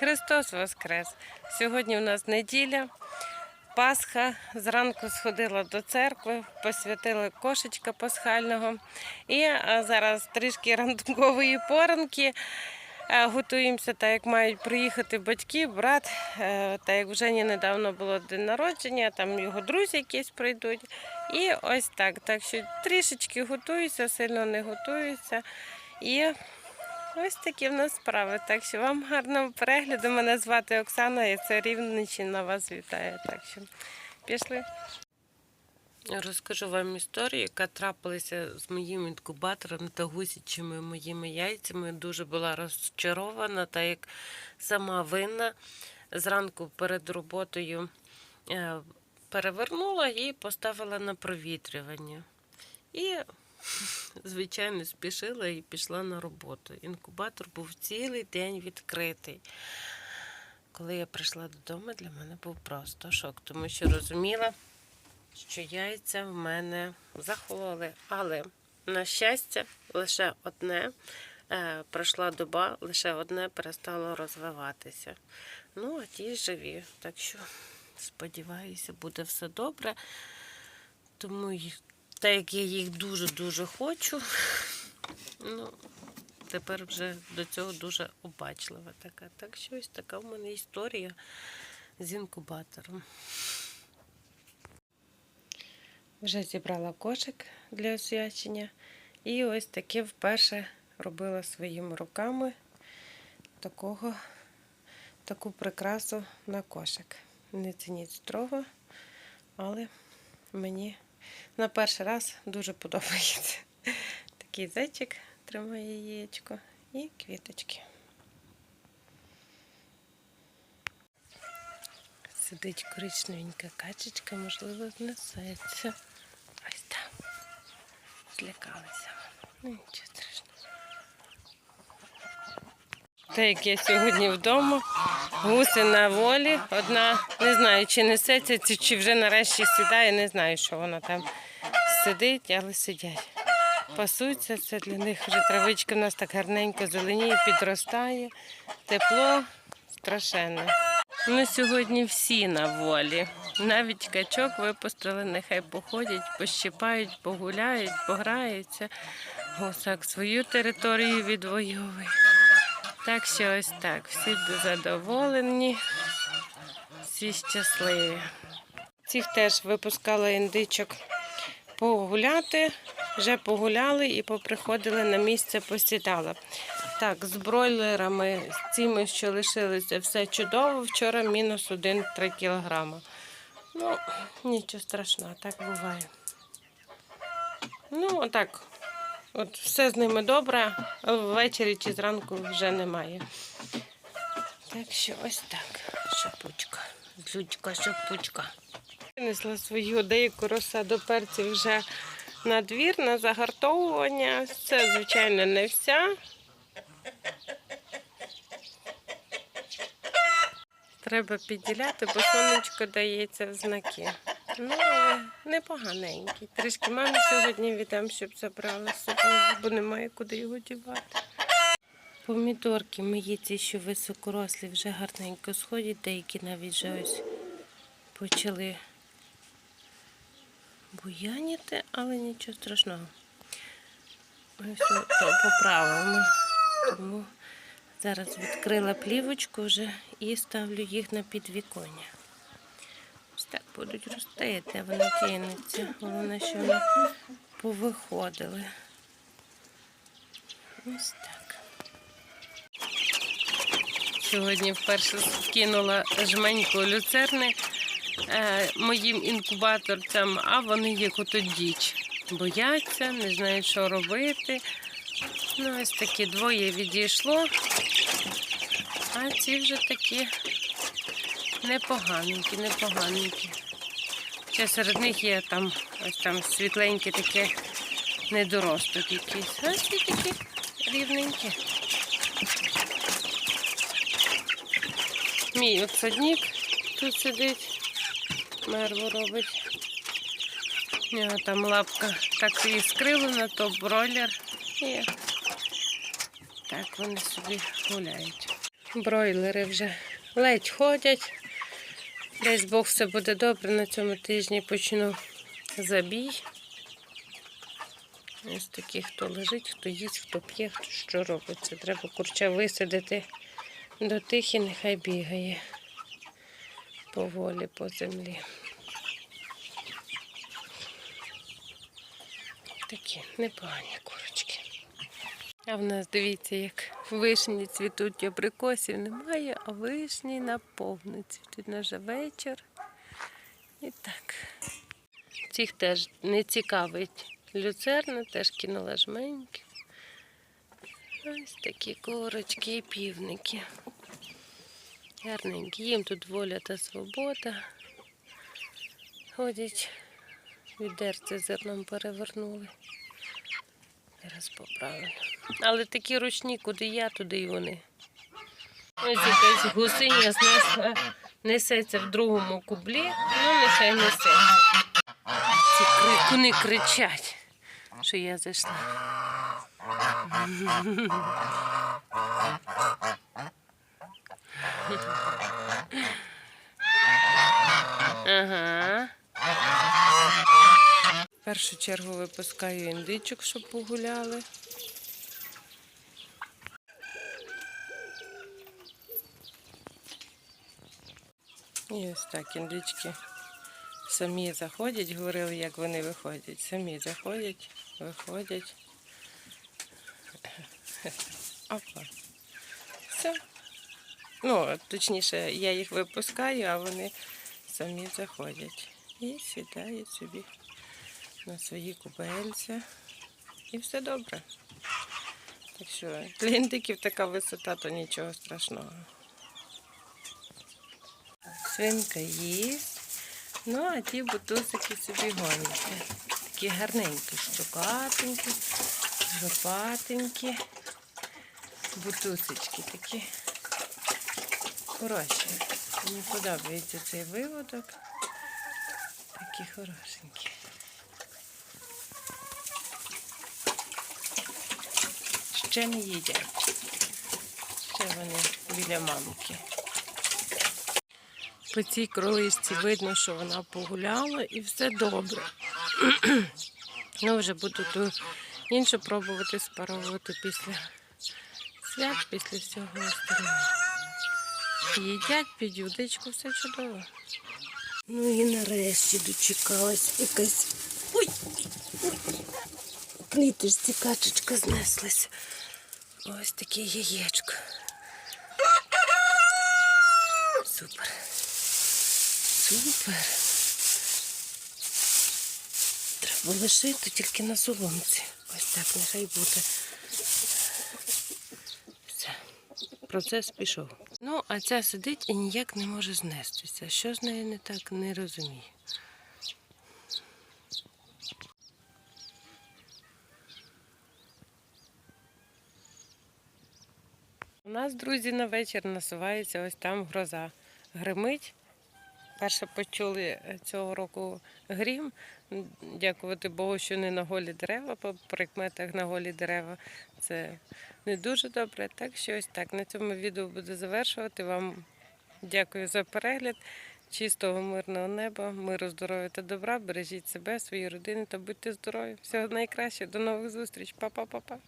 Христос Воскрес! Сьогодні у нас неділя, Пасха. Зранку сходила до церкви, посвятила кошечка пасхального. І зараз трішки ранкової поранки. Е, Готуємося, так як мають приїхати батьки, брат. Е, Так як вже недавно було день народження, там його друзі якісь прийдуть. І ось так. Так що трішечки готуюся, сильно не готуюся. І ось такі в нас справи. Так що вам гарного перегляду. Мене звати Оксана, і це Рівненщина вас вітає. Так що пішли. Розкажу вам історію, яка трапилася з моїм інкубатором та гусячими моїми яйцями. Дуже була розчарована, та як сама винна зранку перед роботою е, перевернула і поставила на провітрювання. І, звичайно, спішила і пішла на роботу. Інкубатор був цілий день відкритий. Коли я прийшла додому, для мене був просто шок, тому що розуміла, що яйця в мене захололи. Але, на щастя, лише одне е, пройшла доба, лише одне перестало розвиватися. Ну, а ті живі. Так що, сподіваюся, буде все добре. Тому, їх- так як я їх дуже-дуже хочу, ну, тепер вже до цього дуже обачлива така. Так що ось така в мене історія з інкубатором. Вже зібрала кошик для освячення. І ось таке вперше робила своїми руками такого, таку прикрасу на кошик. Не цініть строго, але мені на перший раз дуже подобається. Такий зайчик тримає яєчко і квіточки. Сидить коричневенька качечка, можливо, знесеться. Ось там. Злякалися. Ну, нічого страшного. Те, як я сьогодні вдома, гуси на волі. Одна, не знаю, чи несеться, чи- вже нарешті сідає, не знаю, що вона там сидить, але сидять. Пасуться, це для них вже травичка в нас так гарненько зеленіє, підростає. Тепло страшенне. Ми сьогодні всі на волі. Навіть качок випустили, нехай походять, пощипають, погуляють, пограються. Гусак свою територію відвоює. Так що ось так. Всі задоволені, всі щасливі. Цих теж випускала індичок погуляти. Вже погуляли і поприходили на місце, посідала. Так, з бройлерами, з цими, що лишилися, все чудово. Вчора мінус 1-3 кілограма. Ну, нічого страшного, так буває. Ну, отак. От все з ними добре, а ввечері чи зранку вже немає. Так що ось так. Шапучка. Злючка, шапучка. Принесла свою деяку розсаду перців вже на двір, на загартовування. Це, звичайно, не вся. Треба підділяти, бо сонечко дається в знаки. Ну, непоганенький. Трішки мамі сьогодні віддам, щоб забрала собою, бо немає куди його дівати. Помідорки мої ці, що високорослі, вже гарненько сходять, деякі навіть вже ось почали буяніти, але нічого страшного. Ми все то поправимо. Тому зараз відкрила плівочку вже і ставлю їх на підвіконня. Так будуть рости, де вони тянуться. Головне, що вони повиходили. Ось так. Сьогодні вперше скинула жменьку люцерни е, моїм інкубаторцям, а вони як ото діч. Бояться, не знають, що робити. Ну, ось такі двоє відійшло, а ці вже такі непоганенькі, непоганенькі. Ще серед них є там ось там світленьке таке недоросток якийсь. А ці такі рівненькі. Мій отсадник тут сидить, мерву робить. У там лапка так і скривлена, то бройлер. І так вони собі гуляють. Бройлери вже ледь ходять. Десь Бог все буде добре. На цьому тижні почну забій. Ось такі, хто лежить, хто їсть, хто п'є, хто що робить. Це треба курча висадити до тих і нехай бігає поволі по землі. Такі непогані курочки. А в нас дивіться, як вишні цвітуть, абрикосів немає, а вишні наповну цвітуть вже вечір. І так. Цих теж не цікавить люцерна, теж кинула жменьки. Ось такі курочки і півники. Гарненькі. Їм тут воля та свобода. Ходять, відерце зерном перевернули. Зараз поправлю. Але такі ручні, куди я, туди і вони. Ось якась гусиня знесла, несеться в другому кублі, ну нехай несеться. Ці крикуни кричать, що я зайшла. Ага. Першу чергу випускаю індичок, щоб погуляли. І ось так індички самі заходять, говорили, як вони виходять. Самі заходять, виходять. Опа. Все. Ну, точніше, я їх випускаю, а вони самі заходять. І сідають собі на свої кубельця. І все добре. Так що для індиків така висота, то нічого страшного. Свинка їсть. Ну, а ті бутусики собі гоняться. Такі гарненькі, штукатенькі, жопатенькі. Бутусечки такі хороші. Мені подобається цей виводок. Такі хорошенькі. Ще не їдять. Ще вони біля мамки. По цій кроличці видно, що вона погуляла і все добре. ну, вже буду ту іншу пробувати спаровувати після свят, після всього остального. Їдять під юдичку, все чудово. Ну і нарешті дочекалась якась. Ой! ой. В Кліточці качечка знеслась. Ось таке яєчко. Супер. Супер. Треба лишити тільки на соломці. Ось так нехай буде. Все. Процес пішов. Ну, а ця сидить і ніяк не може знестися. Що з нею не так, не розумію. У нас, друзі, на вечір насувається ось там гроза. Гримить. Перше почули е, цього року грім. Дякувати Богу, що не на голі дерева, по прикметах на голі дерева. Це не дуже добре. Так що ось так. На цьому відео буду завершувати. Вам дякую за перегляд. Чистого мирного неба, миру, здоров'я та добра. Бережіть себе, свої родини та будьте здорові. Всього найкращого. До нових зустріч. Па-па-па-па.